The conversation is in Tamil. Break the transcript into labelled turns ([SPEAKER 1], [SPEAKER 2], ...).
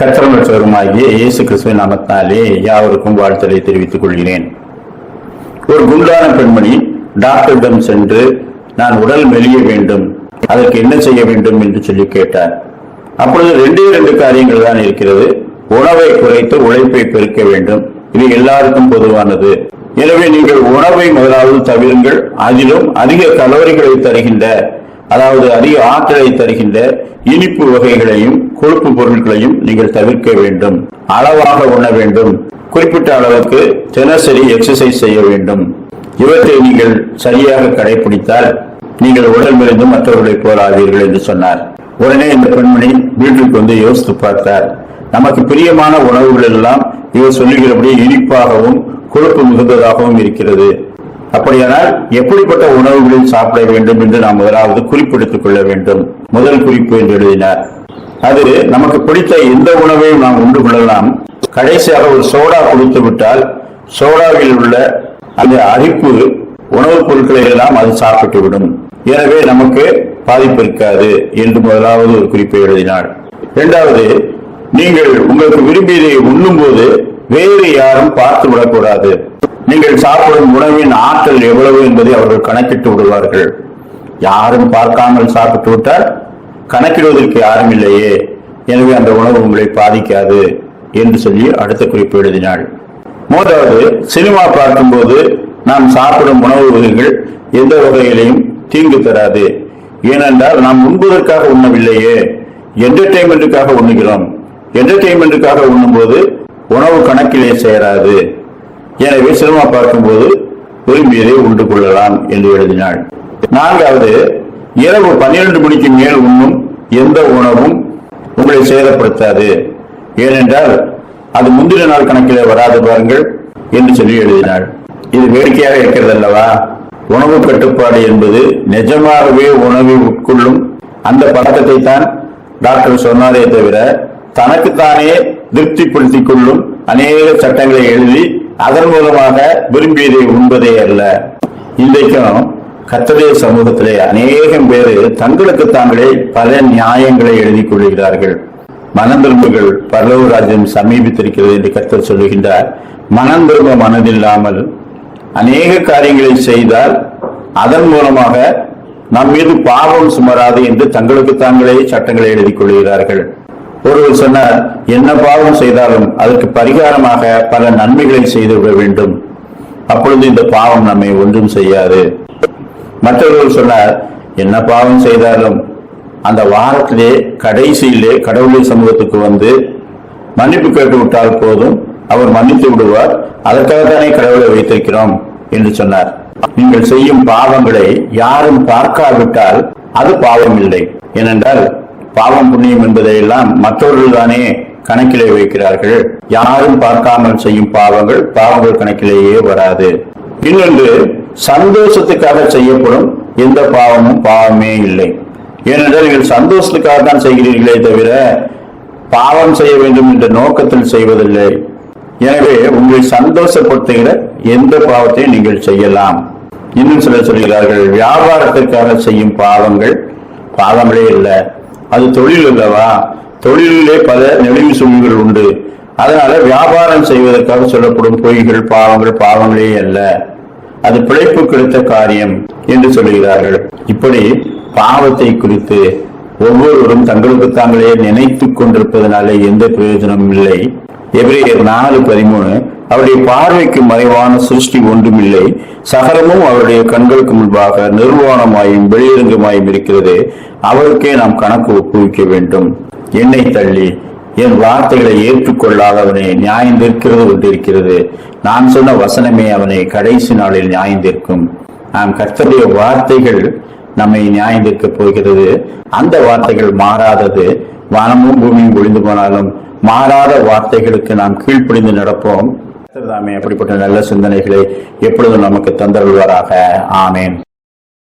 [SPEAKER 1] கத்திரமற்றவருமாகிய இயேசு கிறிஸ்துவின் நாமத்தாலே யாவருக்கும் வாழ்த்தலை தெரிவித்துக் கொள்கிறேன். ஒரு குண்டான பெண்மணி டாக்டரிடம் சென்று நான் உடல் மெலிய வேண்டும் அதற்கு என்ன செய்ய வேண்டும்? என்று சொல்லி கேட்டார். அப்பொழுது ரெண்டே ரெண்டு காரியங்கள் தான் இருக்கிறது. உணவை குறைத்து உழைப்பை பெருக்க வேண்டும். இது எல்லாருக்கும் பொதுவானது. எனவே நீங்கள் உணவை முதலாவது தவிருங்கள். அதிலும் அதிக கலோரிகளை தருகின்ற அதாவது அதிக ஆற்றலை தருகின்ற இனிப்பு வகைகளையும் கொழுப்பு பொருட்களையும் நீங்கள் தவிர்க்க வேண்டும். அளவாக உண்ண வேண்டும். குறிப்பிட்ட அளவுக்கு தினசரி எக்ஸசைஸ் செய்ய வேண்டும். இவற்றை நீங்கள் சரியாக கடைபிடித்தால் நீங்கள் உடல் மறைந்து மற்றவர்களை போராதீர்கள் என்று சொன்னார். உடனே இந்த பெண்மணி வீட்டுக்கு வந்து யோசித்து பார்த்தார். நமக்கு பிரியமான உணவுகள் எல்லாம் இவர் சொல்லுகிறபடி இனிப்பாகவும் கொழுப்பு மிகுந்ததாகவும் இருக்கிறது. அப்படியானால் எப்படிப்பட்ட உணவுகளில் சாப்பிட வேண்டும் என்று நாம் முதலாவது குறிப்பெடுத்துக் கொள்ள வேண்டும். முதல் குறிப்பு என்று எழுதினார். அது நமக்கு பிடித்த எந்த உணவையும் நாம் உண்டு கொள்ளலாம். கடைசியாக ஒரு சோடா கொடுத்து விட்டால் சோடாவில் உள்ள அந்த அரிப்பு உணவுப் பொருட்களை எல்லாம் அது சாப்பிட்டு விடும் எனவே நமக்கு பாதிப்பு இருக்காது என்று முதலாவது ஒரு குறிப்பை எழுதினார். இரண்டாவது நீங்கள் உங்களுக்கு விரும்பியதை உண்ணும்போது வேறு யாரும் பார்த்து விடக்கூடாது. நீங்கள் சாப்பிடும் உணவின் ஆற்றல் எவ்வளவு என்பதை அவர்கள் கணக்கிட்டு விடுவார்கள். யாரும் பார்க்காமல் சாப்பிட்டு விட்டால் கணக்கிடுவதற்கு யாரும் இல்லையே. எனவே அந்த உணவு உங்களை பாதிக்காது என்று சொல்லி அடுத்த குறிப்பு எழுதினாள். மூன்றாவது சினிமா பார்க்கும்போது நாம் சாப்பிடும் உணவு வகைகள் எந்த வகையிலையும் தீங்கு தராது. ஏனென்றால் நாம் உண்பதற்காக உண்ணவில்லையே. என்டர்டைன்மெண்ட்டுக்காக உண்ணுகிறோம். என்டர்டைன்மெண்ட்டுக்காக உண்ணும்போது உணவு கணக்கிலே சேராது. எனவே சினிமா பார்க்கும்போது விரும்பியதை உண்டு கொள்ளலாம் என்று எழுதினாள். நான்காவது இரவு பன்னிரண்டு மணிக்கு மேல் உண்ணும் எந்த உணவும் உங்களை சேதப்படுத்தாது. ஏனென்றால் அது முந்தின நாள் கணக்கிலே வராது பாருங்கள் என்று சொல்லி எழுதினாள். இது வேடிக்கையாக இருக்கிறது அல்லவா உணவு கட்டுப்பாடு என்பது நிஜமாகவே உணவை உட்கொள்ளும் அந்த பழக்கத்தை தான் டாக்டர் சொன்னாரே தவிர தனக்குத்தானே திருப்திப்படுத்திக் கொள்ளும் அநேக சட்டங்களை எழுதி அதன் மூலமாக விரும்பியதை உண்பதே அல்ல. இன்றைக்கும் கத்தடைய சமூகத்திலே அநேகம் பேர் தங்களுக்கு தாங்களே பல நியாயங்களை எழுதி கொள்கிறார்கள். மனந்திரும்புகள் பரலவ ராஜ்யம் சமீபித்திருக்கிறது என்று கர்த்தர் சொல்லுகின்றார். மனந்திரும்ப மனதில்லாமல் அநேக காரியங்களை செய்தால் அதன் மூலமாக நம் மீது பாவம் சுமராது என்று தங்களுக்கு தாங்களே சட்டங்களை எழுதி கொள்கிறார்கள். ஒருவர் சொன்னார் என்ன பாவம் செய்தாலும் அதற்கு பரிகாரமாக பல நன்மைகளை செய்துவிட வேண்டும். அப்பொழுது இந்த பாவம் நம்மை ஒன்றும் செய்யாது. மற்றவர்கள் சொன்னார் என்ன பாவம் செய்தாலும் அந்த வாரத்திலே கடைசியிலே கடவுளின் சமூகத்துக்கு வந்து மன்னிப்பு கேட்டு விட்டால் போதும். அவர் மன்னித்து விடுவார். அதற்காகத்தானே கடவுளை வைத்திருக்கிறோம் என்று சொன்னார். நீங்கள் செய்யும் பாவங்களை யாரும் பார்க்காவிட்டால் அது பாவம் இல்லை ஏனென்றால் பாவம் புண்ணியம் என்பதையெல்லாம் மற்றவர்கள் தானே கணக்கிலே வைக்கிறார்கள். யாரும் பார்க்காமல் செய்யும் பாவங்கள் பாவங்கள் கணக்கிலேயே வராது. இன்னொன்று சந்தோஷத்துக்காக செய்யப்படும் எந்த பாவமும் பாவமே இல்லை. ஏனென்றால் நீங்கள் சந்தோஷத்துக்காக தான் செய்கிறீர்களே தவிர பாவம் செய்ய வேண்டும் என்ற நோக்கத்தில் செய்வதில்லை. எனவே உங்களை சந்தோஷப்படுத்துகிற எந்த பாவத்தையும் நீங்கள் செய்யலாம். இன்னும் சிலர் சொல்கிறார்கள் வியாபாரத்திற்காக செய்யும் பாவங்கள் பாவங்களே இல்லை. அது தொழில் அல்லவா? தொழிலிலே பல நெளிவு சுழிவுகள் உண்டு. அதனால வியாபாரம் செய்வதற்காக சொல்லப்படும் பொய்கள் பாவங்கள் பாவங்களே அல்ல. அது பிழைப்பு கொடுத்த காரியம் என்று சொல்லுகிறார்கள். இப்படி பாவத்தை குறித்து ஒவ்வொருவரும் தங்களுக்கு தாங்களே நினைத்துக் கொண்டிருப்பதனாலே எந்த பிரயோஜனமும் இல்லை. எபிரேயர் நாலு பதிமூணு அவருடைய பார்வைக்கு மறைவான சிருஷ்டி ஒன்றுமில்லை. சகலமும் அவருடைய கண்களுக்கு முன்பாக நிர்வாணமாயும் வெளியரங்கமாயும் இருக்கிறது. அவருக்கே நாம் கணக்கு ஒப்புவிக்க வேண்டும். என்னை தள்ளி என் வார்த்தைகளை ஏற்றுக்கொள்ளாதவனை நியாயந்திருக்கிறது ஒன்றிருக்கிறது நான் சொன்ன வசனமே அவனை கடைசி நாளில் நியாயந்திருக்கும் நாம் கர்த்தருடைய வார்த்தைகள் நம்மை நியாயந்திருக்க போகிறது. அந்த வார்த்தைகள் மாறாதது வானமும் பூமியும் ஒளிந்து போனாலும் மாறாத வார்த்தைகளுக்கு நாம் கீழ்ப்படிந்து நடப்போம். கர்த்தர் தாமே அப்படிப்பட்ட நல்ல சிந்தனைகளை எப்பொழுதும் நமக்கு தந்தருள்வாராக. ஆமேன்.